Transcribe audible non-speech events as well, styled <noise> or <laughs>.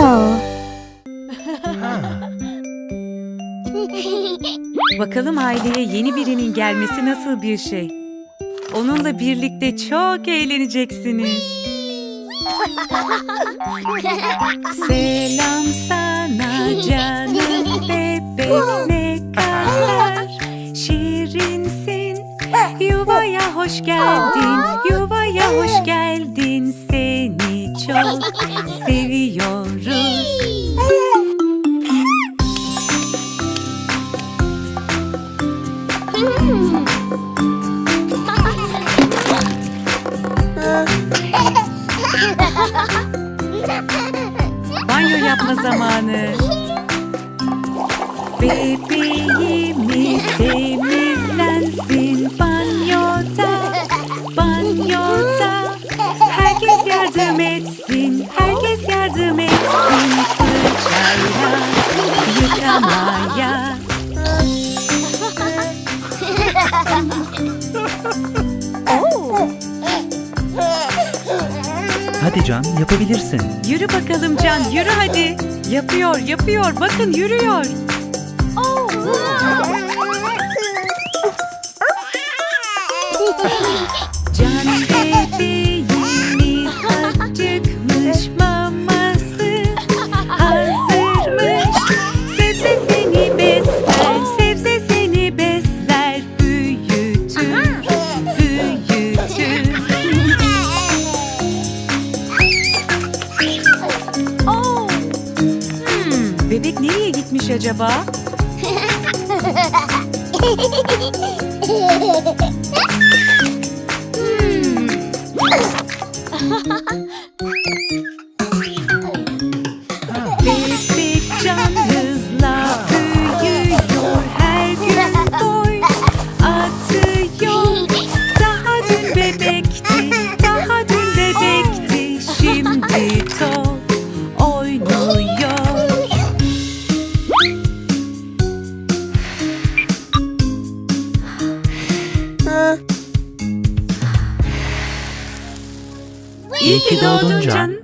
Joe. Bakalım aileye yeni birinin gelmesi nasıl bir şey? Onunla birlikte çok eğleneceksiniz. Selam sana canım bebek ne kadar şirinsin. Yuvaya hoş geldin, yuvaya hoş geldin. Seni çok seviyoruz. Banyo yapma zamanı. Bebeğimiz temizlensin banyoda, banyoda. Herkes yardım etsin, Hadi Can yapabilirsin. Yürü bakalım Can, yürü hadi. Yapıyor, yapıyor. Bakın yürüyor. Can bebek nereye gitmiş acaba? Bebek <laughs> <laughs> İyi ki doğdun Can. <laughs>